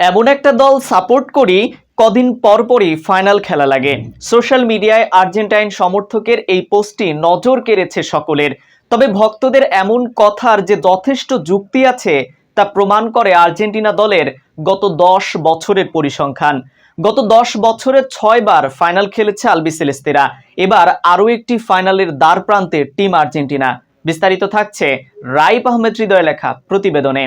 এমন একটা দল সাপোর্ট করি কদিন পরপরই ফাইনাল খেলা লাগে। সোশ্যাল মিডিয়ায় আর্জেন্টাইন সমর্থকের এই পোস্টটি নজর কেড়েছে সকলের। তবে ভক্তদের এমন কথার যে যথেষ্ট যুক্তি আছে, তা প্রমাণ করে আর্জেন্টিনা দলের গত দশ বছরের পরিসংখ্যান। গত দশ বছরে ছয়বার ফাইনাল খেলেছে আলবি সেলেস্তেরা। এবার আরও একটি ফাইনালের দ্বার প্রান্তে টিম আর্জেন্টিনা। বিস্তারিত থাকছে রাইপ আহমেদ হৃদয় লেখা প্রতিবেদনে।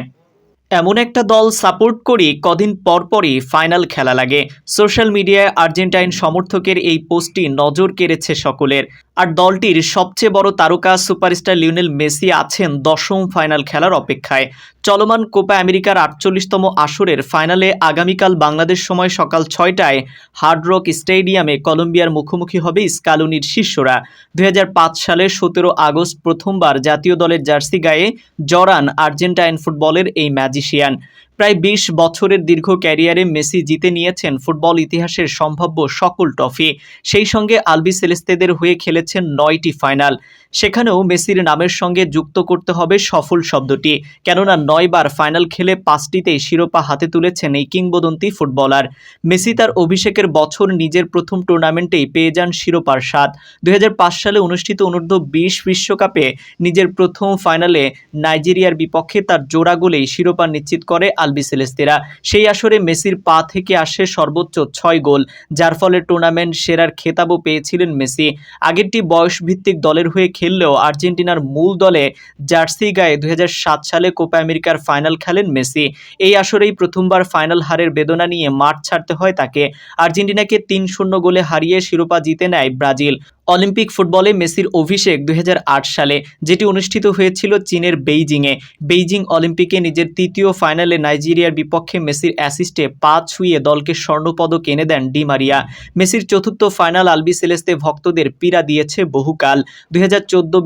এমন একটা দল সাপোর্ট করি কদিন পরপরই ফাইনাল খেলা লাগে। সোশ্যাল মিডিয়ায় আর্জেন্টাইন সমর্থকের এই পোস্টটি নজর কেড়েছে সকলের। আর দলটির সবচেয়ে বড় তারকা সুপারস্টার লিওনেল মেসি আছেন দশম ফাইনাল খেলার অপেক্ষায়। চলমান কোপা আমেরিকার আটচল্লিশতম আসরের ফাইনালে আগামীকাল বাংলাদেশ সময় সকাল ছয়টায় হার্ডরক স্টেডিয়ামে কলম্বিয়ার মুখোমুখি হবে স্কালুনির শিষ্যরা। দু হাজার পাঁচ সালের সতেরো আগস্ট প্রথমবার জাতীয় দলের জার্সি গায়ে জরান আর্জেন্টাইন ফুটবলের এই ম্যাজিশিয়ান। প্রায় বিশ বছরের দীর্ঘ ক্যারিয়ারে মেসি জিতে নিয়েছেন ফুটবল ইতিহাসের সম্ভাব্য সকল ট্রফি। সেই সঙ্গে আলবি সেলেস্তেদের হয়ে খেলেছেন নয়টি ফাইনাল। সেখানেও মেসির নামের সঙ্গে যুক্ত করতে হবে সফল শব্দটি। কেননা নয়বার ফাইনাল খেলে পাঁচটিতেই শিরোপা হাতে তুলেছেন এই কিংবদন্তি ফুটবলার। মেসি তার অভিষেকের বছর নিজের প্রথম টুর্নামেন্টেই পেয়ে যান শিরোপার স্বাদ। দু হাজার পাঁচ সালে অনুষ্ঠিত অনূর্ধ্ব বিশ বিশ্বকাপে নিজের প্রথম ফাইনালে নাইজেরিয়ার বিপক্ষে তার জোড়া গোলেই শিরোপা নিশ্চিত করে আলবি সেলেস্তেরা। সেই আসরে মেসির পা থেকে আসে সর্বোচ্চ ছয় গোল, যার ফলে টুর্নামেন্ট সেরার খেতাবও পেয়েছিলেন মেসি। আগেরটি বয়সভিত্তিক দলের হয়ে খেললেও আর্জেন্টিনার মূল দলে জার্সি গায়ে দুই হাজার সাত সালে কোপা আমেরিকার ফাইনাল খেলেন মেসি। এই আসরেই প্রথমবার ফাইনাল হারের বেদনা নিয়ে মাঠ ছাড়তে হয় তাকে। আর্জেন্টিনাকে তিন শূন্য গোলে হারিয়ে শিরোপা জিতে নেয় ব্রাজিল। অলিম্পিক ফুটবলে মেসির অভিষেক দুই হাজার আট সালে, যেটি অনুষ্ঠিত হয়েছিল চীনের বেইজিংয়ে। বেইজিং অলিম্পিকে নিজের তৃতীয় ফাইনালে নাইজেরিয়ার বিপক্ষে মেসির অ্যাসিস্টে পা ছুঁয়ে দলকে স্বর্ণপদক এনে দেন ডি মারিয়া। মেসির চতুর্থ ফাইনাল আলবি সেলেস্তে ভক্তদের পীড়া দিয়েছে বহুকাল। দুই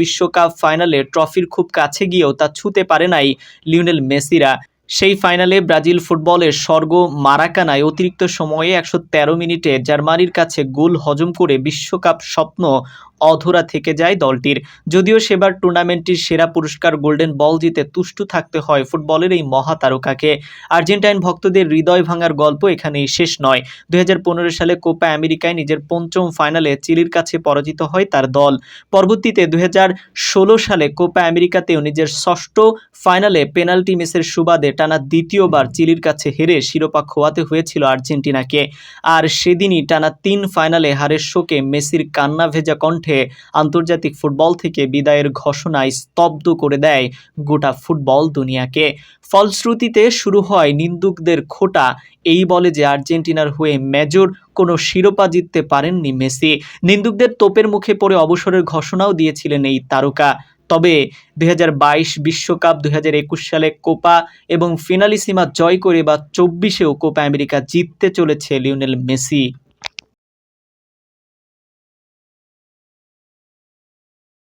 বিশ্বকাপ ফাইনালে ট্রফির খুব কাছে গিয়েও তা ছুঁতে পারে নাই লিওনেল মেসিরা। সেই ফাইনালে ব্রাজিল ফুটবলের স্বর্গ মারাকানায় অতিরিক্ত সময়ে একশো তেরো মিনিটে জার্মানির কাছে গোল হজম করে বিশ্বকাপ স্বপ্ন অধরা থেকে যায় দলটির। যদিও সেবার টুর্নামেন্টটির সেরা পুরস্কার গোল্ডেন বল জিতে তুষ্টু থাকতে হয় ফুটবলের এই মহাতারকাকে। আর্জেন্টাইন ভক্তদের হৃদয় ভাঙার গল্প এখানেই শেষ নয়। দুই সালে কোপা আমেরিকায় নিজের পঞ্চম ফাইনালে চিলির কাছে পরাজিত হয় তার দল। পরবর্তীতে দু হাজার ষোলো সালে কোপা আমেরিকাতেও নিজের ষষ্ঠ ফাইনালে পেনাল্টি মিসের সুবাদে টানা দ্বিতীয়বার চিলির কাছে হেরে শিরোপা খোয়াতে হয়েছিল আর্জেন্টিনাকে। আর সেদিনই টানা তিন ফাইনালে হারের শোকে মেসির কান্না ভেজা কণ্ঠে আন্তর্জাতিক ফুটবল থেকে বিদায়ের ঘোষণায় স্তব্ধ করে দেয় গোটা ফুটবল দুনিয়াকে। ফলশ্রুতিতে শুরু হয় নিন্দুকদের খোটা, এই বলে যে আর্জেন্টিনার হয়ে মেজর কোনো শিরোপা জিততে পারেননি মেসি। নিন্দুকদের তোপের মুখে পড়ে অবসরের ঘোষণাও দিয়েছিলেন এই তারকা। তবে দুই বিশ্বকাপ দুই হাজার একুশ সালে কোপা এবং ফিনালিসিমা জয় করে বা চব্বিশেও কোপা আমেরিকা জিততে চলেছে লিওনেল মেসি।